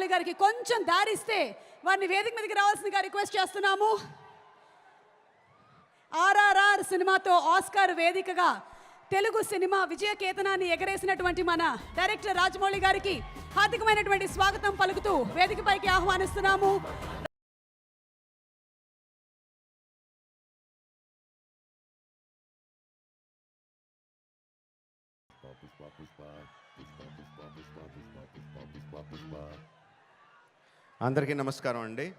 రాజమౌళి గారికి కొంచెం దారిస్తే వారిని వేదిక మీదకి రావాల్సిందిగా రిక్వెస్ట్ చేస్తున్నాము ఆర్ఆర్ఆర్ సినిమాతో ఆస్కార్ వేదికగా తెలుగు సినిమా విజయ కేతనాన్ని ఎగరేసినటువంటి మన డైరెక్టర్ రాజమౌళి గారికి హార్దికమైనటువంటి స్వాగతం పలుకుతూ వేదికపైకి ఆహ్వానిస్తున్నాము అందరికీ నమస్కారం అండి.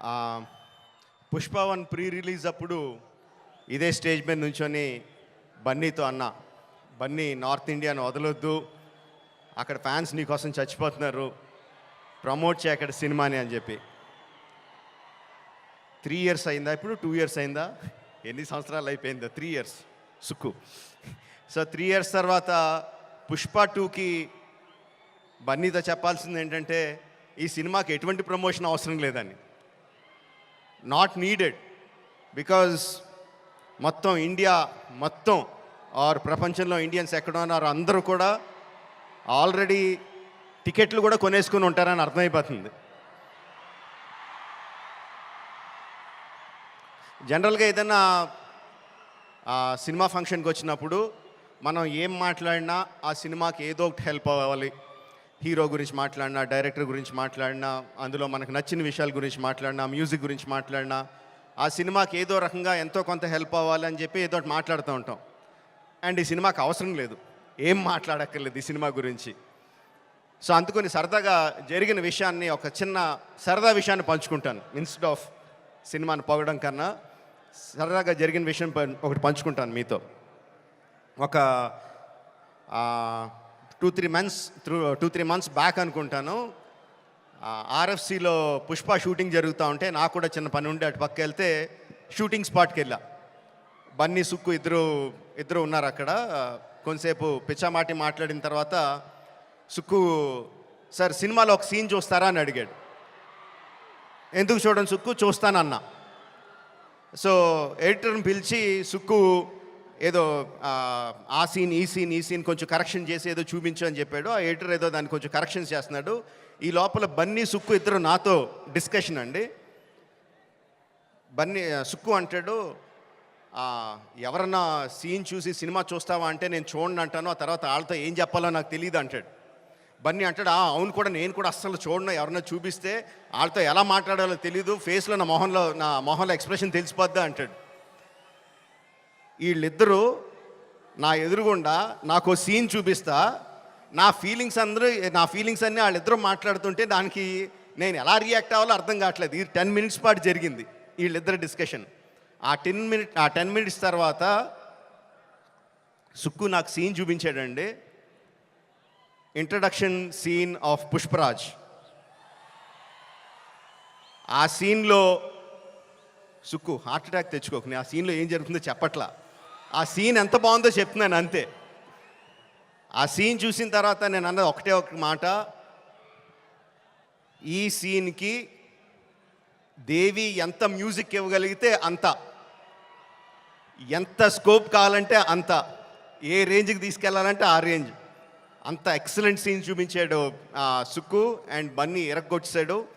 Pushpa one Pushpa one pre release అప్పుడు ఇదే స్టేజ్ మీద నుంచొని బన్నీతో అన్న బన్నీ నార్త్ ఇండియాను వదలొద్దు. అక్కడ ఫ్యాన్స్ నీకోసం చచ్చిపోతున్నారు. ప్రమోట్ చేయ అక్కడ సినిమాని అని చెప్పి. త్రీ ఇయర్స్ అయిందా ఇప్పుడు? టూ ఇయర్స్ అయిందా? ఎన్ని సంవత్సరాలు అయిపోయిందా? Three years. Sukku. So three years తర్వాత పుష్ప టూకి బన్నీతో చెప్పాల్సింది ఏంటంటే ఈ సినిమాకి ఎటువంటి ప్రమోషన్ అవసరం లేదని. నాట్ నీడెడ్ బికాజ్ మొత్తం ఇండియా మొత్తం ఆర్ ప్రపంచంలో ఇండియన్స్ ఎక్కడ ఉన్నారో అందరూ కూడా ఆల్రెడీ టికెట్లు కూడా కొనేసుకుని ఉంటారని అర్థమైపోతుంది. జనరల్గా ఏదైనా సినిమా ఫంక్షన్కి వచ్చినప్పుడు మనం ఏం మాట్లాడినా ఆ సినిమాకి ఏదో ఒకటి హెల్ప్ అవ్వాలి. హీరో గురించి మాట్లాడినా డైరెక్టర్ గురించి మాట్లాడినా అందులో మనకు నచ్చిన విషయాల గురించి మాట్లాడినా మ్యూజిక్ గురించి మాట్లాడినా ఆ సినిమాకి ఏదో రకంగా ఎంతో కొంత హెల్ప్ అవ్వాలని చెప్పి ఏదో ఒకటి మాట్లాడుతూ ఉంటాం. అండ్ ఈ సినిమాకి అవసరం లేదు. ఏం మాట్లాడక్కర్లేదు ఈ సినిమా గురించి. సో అందుకని సరదాగా జరిగిన విషయాన్ని ఒక చిన్న సరదా విషయాన్ని పంచుకుంటాను. ఇన్స్టెడ్ ఆఫ్ సినిమాని పొగడం కన్నా సరదాగా జరిగిన విషయం ఒకటి పంచుకుంటాను మీతో. ఒక two three months through two three months back అనుకుంటాను. ఆర్ఎఫ్సిలో పుష్ప షూటింగ్ జరుగుతూ ఉంటే నాకు కూడా చిన్న పని ఉండి అటు పక్క వెళ్తే షూటింగ్ స్పాట్కి వెళ్ళా. బన్నీ సుక్కు ఇద్దరు ఇద్దరు ఉన్నారు అక్కడ. కొంతసేపు పిచ్చామాటి మాట్లాడిన తర్వాత సుక్కు సార్ సినిమాలో ఒక సీన్ చూస్తారా? అని అడిగాడు. ఎందుకు చూడండి సుక్కు? చూస్తానన్నా. సో ఎడిటర్ని పిలిచి సుక్కు ఏదో ఆ, సీన్ ఈ సీన్ ఈ సీన్ కొంచెం కరెక్షన్ చేసి ఏదో చూపించు అని చెప్పాడు. ఆ ఎడిటర్ ఏదో దాన్ని కొంచెం కరెక్షన్స్ చేస్తున్నాడు. ఈ లోపల బన్నీ సుక్కు ఇద్దరు నాతో డిస్కషన్ అండి. బన్నీ సుక్కు అంటాడు ఎవరన్నా సీన్ చూసి సినిమా చూస్తావా అంటే నేను చూడండి అంటాను. ఆ తర్వాత వాళ్ళతో ఏం చెప్పాలో నాకు తెలియదు అంటాడు. బన్నీ అంటాడు "ఆ, అవును కూడా నేను కూడా అస్సలు చూడను. ఎవరన్నా చూపిస్తే వాళ్ళతో ఎలా మాట్లాడాలో తెలియదు ఫేస్లో నా మొహంలో నా మొహంలో ఎక్స్ప్రెషన్ తెలిసిపోద్దా అంటాడు. వీళ్ళిద్దరూ నా ఎదురుగుండా నాకు సీన్ చూపిస్తా. నా ఫీలింగ్స్ అందరూ నా ఫీలింగ్స్ అన్నీ వాళ్ళిద్దరూ మాట్లాడుతుంటే దానికి నేను ఎలా రియాక్ట్ అవ్వాలో అర్థం కావట్లేదు. ఈ టెన్ మినిట్స్ పాటు జరిగింది వీళ్ళిద్దరు డిస్కషన్ ఆ టెన్ మినిట్ ఆ టెన్ మినిట్స్ తర్వాత సుక్కు నాకు సీన్ చూపించాడండి. ఇంట్రడక్షన్ సీన్ ఆఫ్ పుష్పరాజ్ ఆ సీన్లో సుక్కు హార్ట్ అటాక్ తెచ్చుకోకు. ఆ సీన్లో ఏం జరుగుతుందో చెప్పట్లా. ఆ సీన్ ఎంత బాగుందో చెప్తున్నాను అంతే. ఆ సీన్ చూసిన తర్వాత నేను అన్నది ఒకటే ఒక మాట. ఈ సీన్కి దేవి ఎంత మ్యూజిక్ ఇవ్వగలిగితే అంత. ఎంత స్కోప్ కావాలంటే అంత. ఏ రేంజ్కి తీసుకెళ్ళాలంటే ఆ రేంజ్. అంత ఎక్సలెంట్ సీన్ చూపించాడు సుక్కు అండ్ బన్నీ ఇరగొచ్చాడు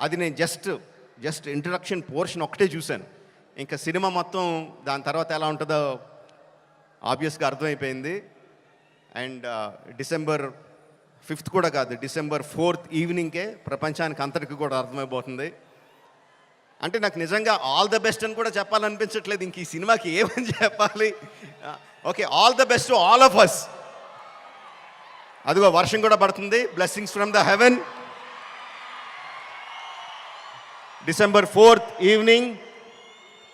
అది నేను జస్ట్ జస్ట్ ఇంట్రడక్షన్ పోర్షన్ ఒకటే చూశాను. ఇంకా సినిమా మొత్తం దాని తర్వాత ఎలా ఉంటుందో ఆబ్వియస్గా అర్థమైపోయింది. అండ్ డిసెంబర్ ఫిఫ్త్ కూడా కాదు డిసెంబర్ ఫోర్త్ ఈవినింగ్కే ప్రపంచానికి అంతటికి కూడా అర్థమైపోతుంది. అంటే నాకు నిజంగా ఆల్ ద బెస్ట్ అని కూడా చెప్పాలనిపించట్లేదు ఇంక ఈ సినిమాకి ఏమని చెప్పాలి? Okay all the best all of us అదిగో వర్షం కూడా పడుతుంది blessings from the heaven December fourth evening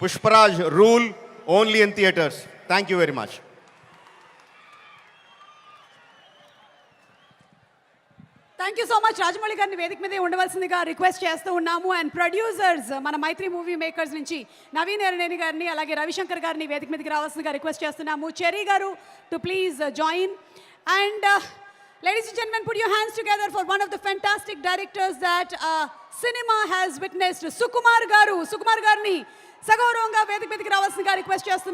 Pushparaj rule only in theatres. Thank you very much thank you so much Rajamouli గారిని వేదిక మీదే ఉండవలసిందిగా రిక్వెస్ట్ చేస్తూ ఉన్నాము. అండ్ ప్రొడ్యూసర్స్ మన మైత్రి మూవీ మేకర్స్ నుంచి నవీన్ ఎరనేని గారిని అలాగే రవిశంకర్ గారిని వేదిక మీదకి రావాల్సిందిగా రిక్వెస్ట్ చేస్తున్నాము. Cherry garu to please join and ladies and gentlemen put your hands together for one of the fantastic directors that cinema has witnessed Sukumar garu Sukumar గారిని సగౌరవంగా వేదిక మీదకి రావాల్సిందిగా రిక్వెస్ట్ చేస్తున్నాను.